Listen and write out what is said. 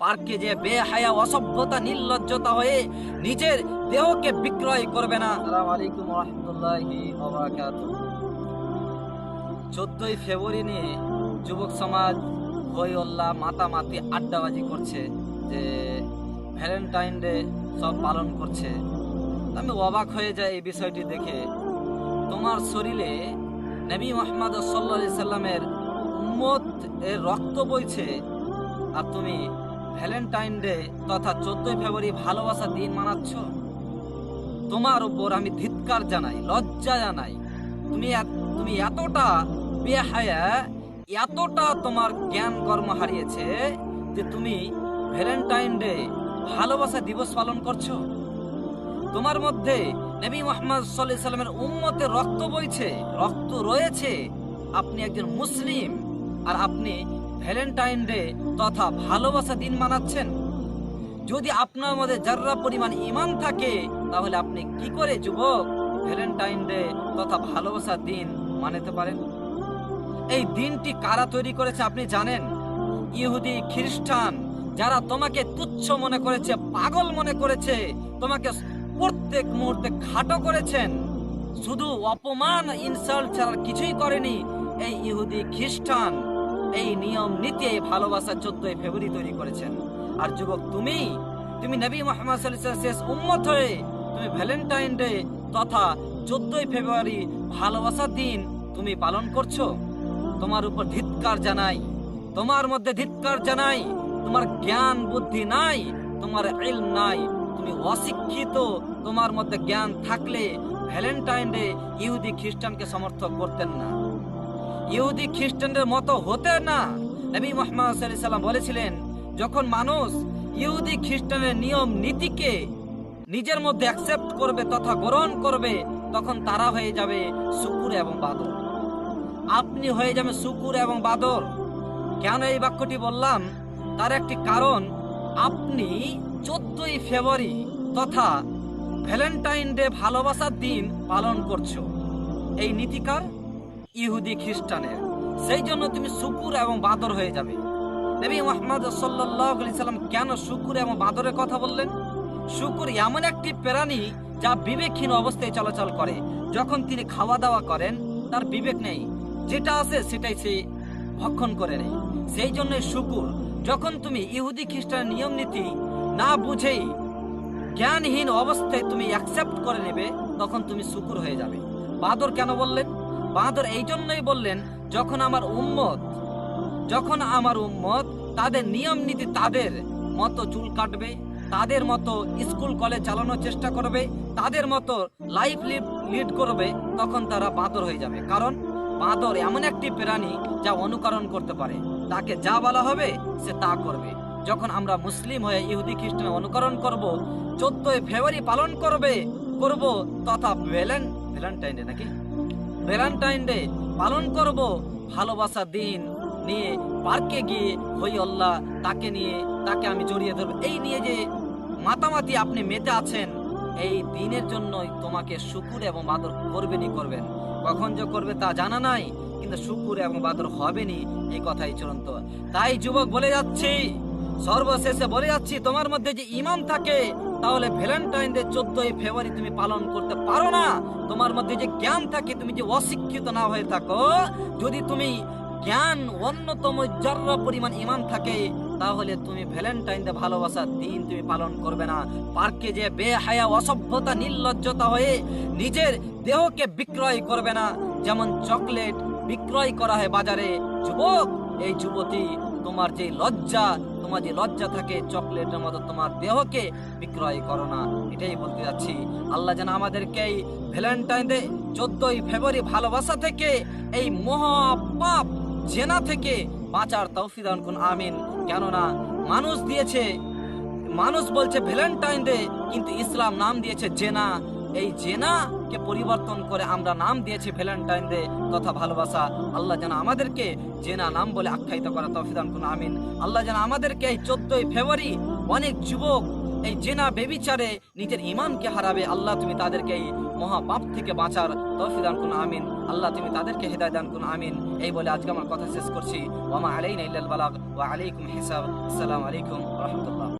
পার্কে যে বেহায়া অসভ্যতা, নির্লজ্জতা হয়ে নিজের দেহকে বিক্রয় করবে না। চোদ্দই ফেব্রুয়ারি নিয়ে যুবক সমাজ মাতামাতি, আড্ডাবাজি করছে যে ভ্যালেন্টাইন ডে সব পালন করছে। আমি অবাক হয়ে যাই এই বিষয়টি দেখে। তোমার শরীরে নবী মোহাম্মদ সাল্লা সাল্লামের উম্মত এর রক্ত বইছে। আর তুমি ভ্যালেন্টাইন ডে তথা চোদ্দই ফেব্রুয়ারি ভালোবাসা দিন মানাচ্ছ? তোমার উপর আমি ধিৎকার জানাই, লজ্জা জানাই। তুমি তুমি এতটা বেহায়া, এতটা তোমার জ্ঞান কর্ম হারিয়েছে যে তুমি ভ্যালেন্টাইন ডে ভালোবাসা দিবস পালন করছ। তোমার মধ্যে নবী মোহাম্মদ সাল্লাহ সাল্লামের উম্মতের রক্ত বইছে, রক্ত রয়েছে। আপনি একজন মুসলিম আর আপনি ভ্যালেন্টাইন ডে তথা ভালোবাসা দিন মানাচ্ছেন? যদি আপনার মধ্যে যার্রা পরিমাণ ইমান থাকে, তাহলে আপনি কি করে যুবক ভ্যালেন্টাইন ডে তথা ভালোবাসা দিন মানাতে পারেন? এই দিনটি কারা তৈরি করেছে আপনি জানেন? ইহুদি, খ্রিস্টান, যারা তোমাকে তুচ্ছ মনে করেছে, পাগল মনে করেছে, তোমাকে প্রত্যেক মুহূর্তে খাটো করেছেন। শুধু অপমান ইনসাল্ট ছাড়া কিছুই করেনি এই ইহুদি, খ্রিস্টান। এই নিয়ম, নীতি, এই ভালোবাসা চোদ্দই ফেব্রুয়ারি তৈরি করেছেন। আর যুবক, তুমি তুমি নবী মোহাম্মদ শেষ উম্মত হয়ে, তুমি ভ্যালেন্টাইন ডে তথা চোদ্দই ফেব্রুয়ারি ভালোবাসার দিন তুমি পালন করছ? তোমার উপর ধিৎকার জানাই, তোমার মধ্যে ধিৎকার জানাই, তোমার জ্ঞান বুদ্ধি নাই, তোমার ইলম নাই। তুমি অশিক্ষিত, তোমার মধ্যে জ্ঞান থাকলে ভ্যালেন্টাইন ডে ইহুদি খ্রিস্টানকে সমর্থন করতেন না। ইহুদি খ্রিস্টানদের মতো হতে না। নবী মোহাম্মদ সাল্লাম বলেছিলেন, যখন মানুষ ইহুদি খ্রিস্টানের নিয়ম, নীতিকে নিজের মধ্যে অ্যাকসেপ্ট করবে তথা গ্রহণ করবে, তখন তারা হয়ে যাবে শুকুর এবং বাদর। আপনি হয়ে যাবেন শুকুর এবং বাদর। কেন এই বাক্যটি বললাম? তার একটি কারণ, আপনি চোদ্দই ফেব্রুয়ারি তথা ভ্যালেন্টাইন ডে ভালোবাসার দিন পালন করছ। এই নীতিকার ইহুদি খ্রিস্টানের। সেই জন্য তুমি শুকুর এবং বাদর হয়ে যাবে। নবী মোহাম্মদ সাল্লাম কেন শুকুর এবং বাদরের কথা বললেন? শুকুর এমন একটি প্রাণী যা বিবেকহীন অবস্থায় চলাচল করে। যখন তিনি খাওয়া দাওয়া করেন, তার বিবেক নেই। যেটা আছে সেটাই সে ভক্ষণ করে নেই সেই জন্যই শুকুর, যখন তুমি ইহুদি খ্রিস্টানের নিয়ম নীতি না বুঝেই জ্ঞানহীন অবস্থায় তুমি অ্যাকসেপ্ট করে নেবে, তখন তুমি শুকুর হয়ে যাবে। বাদর কেন বললেন? বাদর এই জন্যই বললেন, যখন আমার উম্মত, যখন আমার উম্মত তাদের নিয়ম নীতি তাদের মতো চুল কাটবে, তাদের মতো স্কুল কলেজ চালানোর চেষ্টা করবে, তাদের মতো লাইফ লিড করবে, তখন তারা বাঁদর হয়ে যাবে। কারণ বাঁদর এমন একটি প্রাণী যা অনুকরণ করতে পারে। তাকে যা বলা হবে, সে তা করবে। যখন আমরা মুসলিম হয়ে ইহুদি খ্রিস্টান অনুকরণ করব, চোদ্দই ফেব্রুয়ারি পালন করবে, করব তথা ভ্যালেন, ভ্যালেন্টাইন নাকি? ভ্যালেন্টাইন ডে পালন করব, ভালোবাসা দিন নিয়ে পার্কে গিয়ে হই আল্লাহ, তাকে নিয়ে, তাকে আমি জড়িয়ে ধরবো। এই নিয়ে যে মাতামাতি আপনি মেতে আছেন, এই দিনের জন্যই তোমাকে শুকুর এবং বাদর করবেনই করবেন। কখন যে করবে তা জানা নাই, কিন্তু শুকুর এবং বাদর হবেনি এই কথাই চূড়ান্ত। তাই যুবক বলে যাচ্ছি, সর্বশেষে বলে যাচ্ছি, তোমার মধ্যে যে ইমান থাকে তাহলে ভ্যালেন্টাইন ডে চোদ্দই ফেব্রুয়ারি তুমি পালন করতে পারো না। তোমার মধ্যে যে জ্ঞান থাকে, তুমি যে অশিক্ষিত না হয়ে থাকো, যদি তুমি জ্ঞান অন্যতম জর্র পরিমাণ ইমান থাকে, তাহলে তুমি ভ্যালেন্টাইন ডে ভালোবাসার দিন তুমি পালন করবে না। পার্কে যে বেহায়া, অসভ্যতা, নির্লজ্জতা হয়ে নিজের দেহকে বিক্রয় করবে না, যেমন চকলেট বিক্রয় করা হয় বাজারে। যুবক, এই যুবতী, তোমার যে লজ্জা তোমার যে লজ্জা থাকে, চকলেটের মতো তোমার দেহকে বিক্রয় করো না। এটাই বলতে যাচ্ছি। আল্লাহ যেন আমাদেরকে এই ভ্যালেন্টাইন ডে, চোদ্দই ফেব্রুয়ারি ভালোবাসা থেকে, এই মহাপাপ জেনা থেকে বাঁচার তৌফিদান কোন আমিন। কেননা মানুষ দিয়েছে, মানুষ বলছে ভ্যালেন্টাইন ডে, কিন্তু ইসলাম নাম দিয়েছে জেনা। এই জেনাকে পরিবর্তন করে আমরা নাম দিয়েছি ভ্যালেন্টাইন ডে তথা ভালোবাসা। আল্লাহ যেন আমাদেরকে জেনা নাম বলে আখ্যায়িত করা তৌফিদান কোন আমিন। আল্লাহ যেন আমাদেরকে এই চোদ্দই ফেব্রুয়ারি অনেক যুবক এই জেনা বেবিচারে নিজের ইমানকে হারাবে। আল্লাহ তুমি তাদেরকে এই মহাপাপ থেকে বাঁচার তৌফিদান কোন আমিন। আল্লাহ তুমি তাদেরকে হেদায় দান কোন আমিন। এই বলে আজকে আমার কথা শেষ করছি। ওমা আলাইনা ইল্লাল বালাগ, ওয়া আলাইকুম হিসাব। আসসালামু আলাইকুম রহমতুল্লাহ।